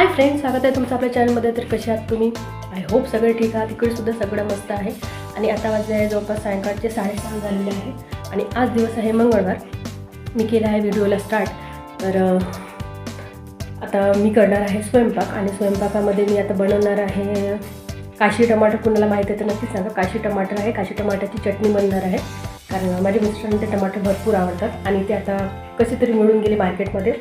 Hi friends स्वागत आहे तुमचं आपल्या चॅनलमध्ये तर कसे आहात तुम्ही? आय होप सगळे ठीक आहात. तिकडे सुद्धा सगळं मस्त आहे. आणि आता वाजले आहे जवळपास सायंकाळचे साडेसहा झालेले आहे. आणि आज दिवस आहे मंगळवार. मी केला आहे व्हिडिओला स्टार्ट तर आता मी करणार आहे स्वयंपाक. आणि स्वयंपाकामध्ये मी आता बनवणार आहे काशी टमाटर. कुणाला माहिती आहे तर नक्कीच सांगा. काशी टमाटर आहे. काशी टमाटरची चटणी बनणार आहे. कारण माझ्या मिस्टरांना ते टमाटर भरपूर आवडतात. आणि ते आता कसे तरी मिळून गेले मार्केटमध्ये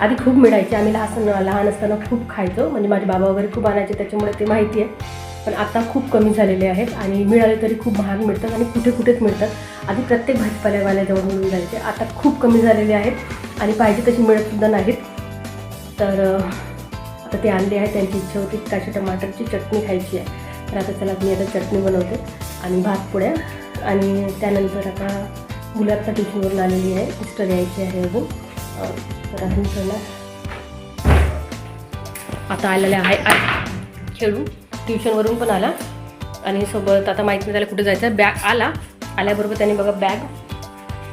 आधी खूप मिळायचे. आम्ही लहान लहान असताना खूप खायचो. म्हणजे माझे बाबा वगैरे खूप आणायचे त्याच्यामुळे ते माहिती आहे पण आता खूप कमी झालेले आहेत आणि मिळाले तरी खूप महाग मिळतात आणि कुठे कुठेच मिळतात. आधी प्रत्येक भाजीपाल्यावाल्याजवळ मिळून जायचे. आता खूप कमी झालेले आहेत आणि पाहिजे तशी मिळतसुद्धा नाहीत. तर आता ते आणले आहे त्यांची इच्छा होती काशी टमाटरची चटणी खायची आहे. तर आता चला मी आता चटणी बनवते आणि भात पुड्या आणि त्यानंतर आता मुलं आता ट्युशनवरून आलेली आहे. मिस्टर यायची आहे अजून. तर अजून चला. आता आलेले आहे खेळू. ट्युशनवरून पण आला. आणि सोबत आता माहीत नाही त्याला कुठे जायचं बॅग आला. आल्याबरोबर त्याने बघा बॅग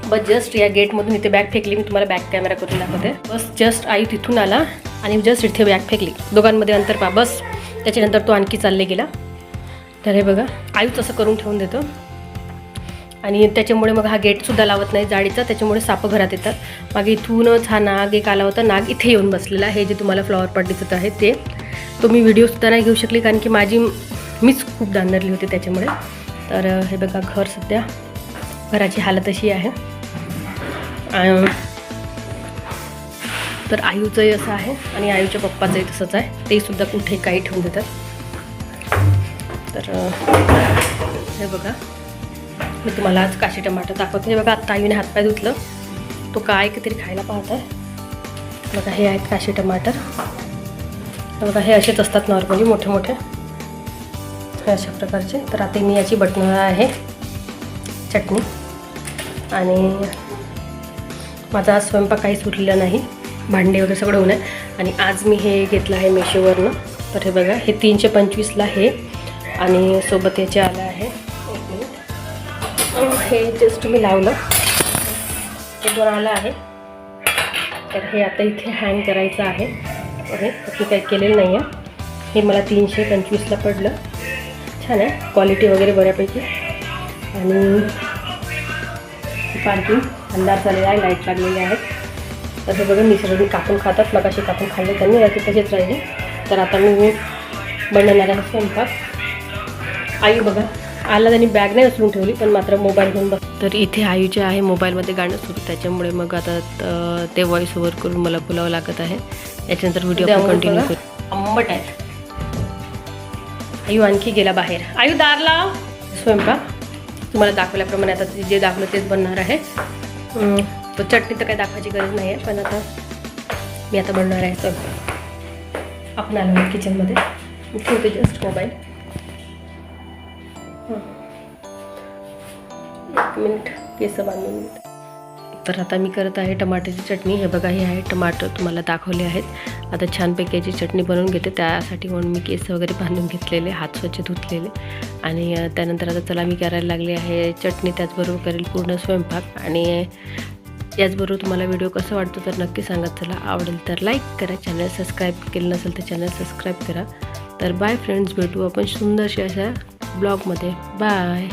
बस जस्ट या गेटमधून इथे बॅग फेकली. मी तुम्हाला बॅग कॅमेरा करून दाखवते. बस जस्ट आई तिथून आला. आणि जस्ट इथे बॅग फेकली. दोघांमध्ये अंतर पा बस. त्याच्यानंतर तो आणखी चालले गेला. तर हे बघा. आईच असं करून ठेवून देतो. आणि त्याच्यामुळे मग हा गेटसुद्धा लावत नाही जाळीचा त्याच्यामुळे सापं घरात येतात. मागे इथूनच हा नाग एक आला होता नाग इथे येऊन बसलेला हे जे तुम्हाला फ्लॉवर पॉट दिसत आहे ते. तो मी व्हिडिओसुद्धा नाही घेऊ शकली कारण की माझी मीच खूप दांदरली होती त्याच्यामुळे. तर हे बघा घर सध्या घराची हालत अशी आहे. तर आयूचंही असं आहे आणि आयूच्या पप्पाचंही तसंच आहे. ते सुद्धा कुठे काही ठेवून देतात. तर हे बघा. मी तुम्हाला आज काशी टमाटर दाखवते. म्हणजे बघा आत्ता आईने हातपाय धुतलं. तो काय कितीतरी खायला पाहत आहे बघा हे आहेत काशी टमाटर. बघा हे असेच असतात नॉर्मली मोठे मोठे. अशा प्रकारचे. तर आता मी याची बटणं आहे चटणी. आणि माझा स्वयंपाक काही सुटलेला नाही. भांडे वगैरे सगळं होऊन आहे. आणि आज मी हे घेतलं आहे मेशोवरनं. तर हे बघा हे तीनशे पंचवीसला हे. आणि सोबत याचे आलं आहे हे जस्ट मी लावलं. हे दोन आहे. तर हे आता इथे हँग करायचं आहे. हे मी काही केलेलं नाही आहे हे मला तीनशे पंचवीसला पडलं. छान आहे. क्वालिटी वगैरे बऱ्यापैकी. आणि पार्किंग अंधार झालेला आहे लाइट लागलेली आहेत तसं बघून निसर्ग कापून खातात मगाशी कापून खाल्ले त्यांनी राहते तसेच राहिले. तर आता मी बनवणार आहे स्वयंपाक. आई बघा आला त्यांनी बॅग नाही उचलून ठेवली पण मात्र मोबाईल घेऊन बस तर इथे आईचे आहे मोबाईलमध्ये गाणं सुरू. त्याच्यामुळे मग आता त- व्हॉइस ओव्हर करून मला बोलावं लागत आहे. याच्यानंतर व्हिडिओ कंटिन्यू करू. आंबट आहेत आयू आणखी गेला बाहेर. आयू दार लाव स्वयंपाक. तुम्हाला दाखवल्याप्रमाणे आता जे- जे दाखवलं तेच बनणार आहे. तो चटणी तर काही दाखवायची गरज नाही आहे पण आता मी आता बनणार आहे स्वयंपाक. आपण आलो किचनमध्ये ठेवते जस्ट मोबाईल मिनिट केस बांधून तर आता मी करत आहे टमाट्याची चटणी. हे बघा हे आहे टमाटर तुम्हाला दाखवले आहेत. आता छानपैकी याची चटणी बनवून घेते. त्यासाठी म्हणून मी केस वगैरे बांधून घेतलेले हात स्वच्छ धुतलेले. आणि त्यानंतर आता चला मी करायला लागले आहे चटणी. त्याचबरोबर करेल पूर्ण स्वयंपाक. आणि याचबरोबर तुम्हाला व्हिडिओ कसा वाटतो तर नक्की सांगा. चला आवडेल तर लाईक करा. चॅनल सबस्क्राईब केलं नसेल तर चॅनल सबस्क्राईब करा. तर बाय फ्रेंड्स भेटू आपण सुंदरशा अशा ब्लॉगमध्ये. बाय.